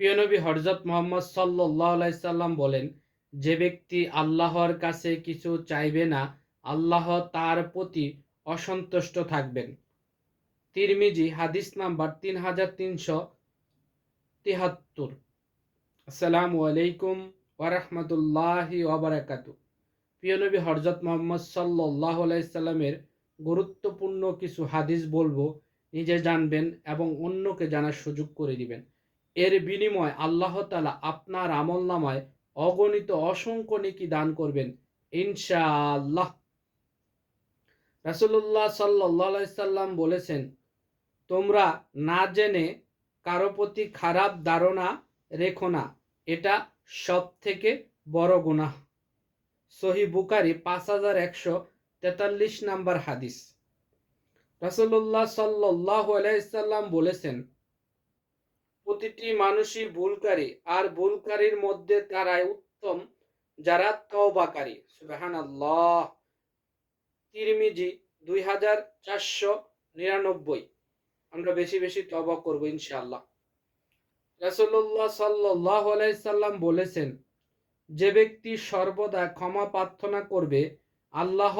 প্রিয়নবী হরজত মোহাম্মদ সাল্লাহ সাল্লাম বলেন, যে ব্যক্তি আল্লাহর কাছে কিছু চাইবে না, আল্লাহ তার প্রতি অসন্তুষ্ট থাকবেন। তিরমিজি, হাদিস নাম্বার তিন হাজার তিনশো তিহাত্তর। আসসালামু আলাইকুম ওরহমতুল্লাহি ওবরাকাতু প্রিয়নবী হরজত মোহাম্মদ সাল্লাহ সাল্লামের গুরুত্বপূর্ণ কিছু হাদিস বলব, নিজে জানবেন এবং অন্যকে জানার সুযোগ করে দিবেন। এর বিনিময় আল্লাহ তালা আপনার আমল নামায় অগণিত অসংখ্য নেকি দান করবেন, ইনশাআল্লাহ। রাসুল্লাহ সাল্লাহ সাল্লাম বলেছেন, তোমরা না জেনে কারও প্রতি খারাপ ধারণা রেখো না, এটা সব থেকে বড় গুনাহ। সহি বুকারি পাঁচ হাজার একশো তেতাল্লিশ নাম্বার হাদিস। রাসুল্লাহ সাল্লাহ আলাইসাল্লাম বলেছেন প্রতিটি মানুষই ভুলকারী, আর ভুলকারীর মধ্যে তারাই উত্তম, যারা তওবাকারী। সুবাহান আল্লাহ তিরমিজি দুই হাজার চারশো নিরানব্বই। আমরা বেশি বেশি তবা করব ইনশাআল্লাহ। রাসুল্লাহ সাল্লাহ আলাইসাল্লাম বলেছেন, যে ব্যক্তি সর্বদা ক্ষমা প্রার্থনা করবে, আল্লাহ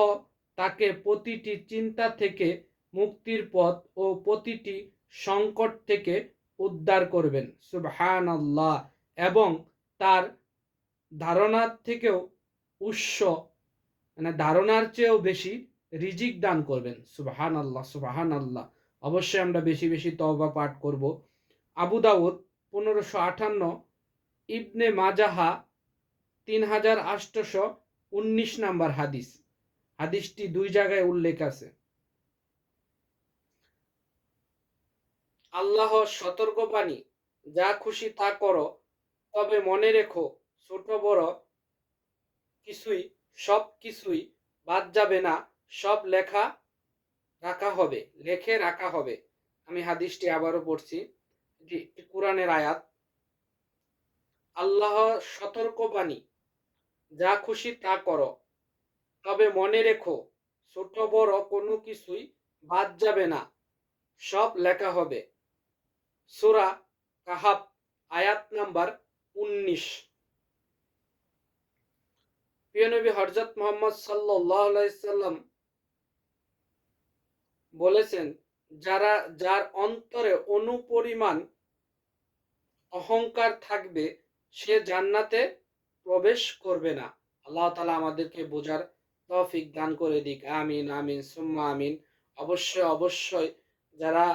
তাকে প্রতিটি চিন্তা থেকে মুক্তির পথ ও প্রতিটি সংকট থেকে উদ্ধার করবেন। সুবহান আল্লাহ এবং তার ধারণার থেকেও উৎস মানে ধারণার চেয়েও বেশি রিজিক দান করবেন। সুবাহান আল্লাহ সুবাহান আল্লাহ অবশ্যই আমরা বেশি বেশি তওবা পাঠ করব। আবু দাউদ পনেরোশো আটান্ন, ইবনে মাজাহা তিন হাজার আটশোশো উনিশ নাম্বার হাদিস। হাদিসটি দুই জায়গায় উল্লেখ আছে। আল্লাহ সতর্কবাণী, যা খুশি তা করো, তবে মনে রেখো, ছোট বড় কিছুই, সব কিছুই বাদ যাবে না, সব লেখা রাখা হবে, লেখে রাখা হবে। আমি হাদিসটি আবারও পড়ছি, এটি কোরআনের আয়াত। আল্লাহ সতর্কবাণী, যা খুশি তা করো, তবে মনে রেখো, ছোট বড় কোনো কিছুই বাদ যাবে না, সব লেখা হবে। সুরা কাহাব আয়াত নাম্বার উনিশ। প্রিয়নবী হরজত মোহাম্মদ সাল্লাম বলেছেন, যারা, যার অন্তরে অনুপরিমাণ অহংকার থাকবে, সে জান্নাতে প্রবেশ করবে না। আল্লাহ তালা আমাদেরকে বোঝার তৌফিক দান করে দিক। আমিন আমিন, সুম্মা আমিন। অবশ্যই অবশ্যই যারা,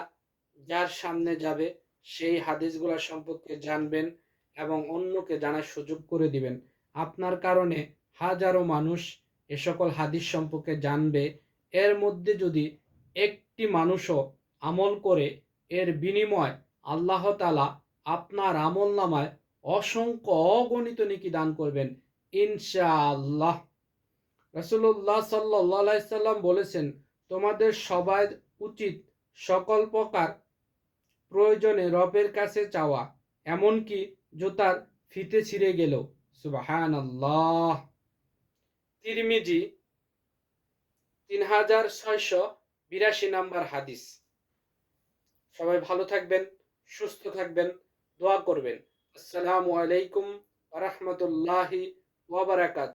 যার সামনে যাবে সেই হাদিসগুলো সম্পর্কে জানবেন এবং অন্যকে জানার সুযোগ করে দিবেন। আপনার কারণে হাজারো মানুষ এ সকল হাদিস সম্পর্কে জানবে। এর মধ্যে যদি একটি মানুষও আমল করে, এর বিনিময় আল্লাহ তালা আপনার আমল নামায় অসংখ্য অগণিত নিকি দান করবেন। ইনশাআল্লাহ। রসুল্লাহ সাল্লাহ সাল্লাম বলেছেন, তোমাদের সবাই উচিত সকল প্রকার প্রয়োজনে রবের কাছে চাওয়া, এমনকি জুতার ফিতে ছিঁড়ে গেল সুবাহান আল্লাহ তিরমিজি তিন হাজার ছয়শো বিরাশি নাম্বার হাদিস। সবাই ভালো থাকবেন, সুস্থ থাকবেন, দোয়া করবেন। আসসালামু আলাইকুম রহমতুল্লাহি ওবরাকাত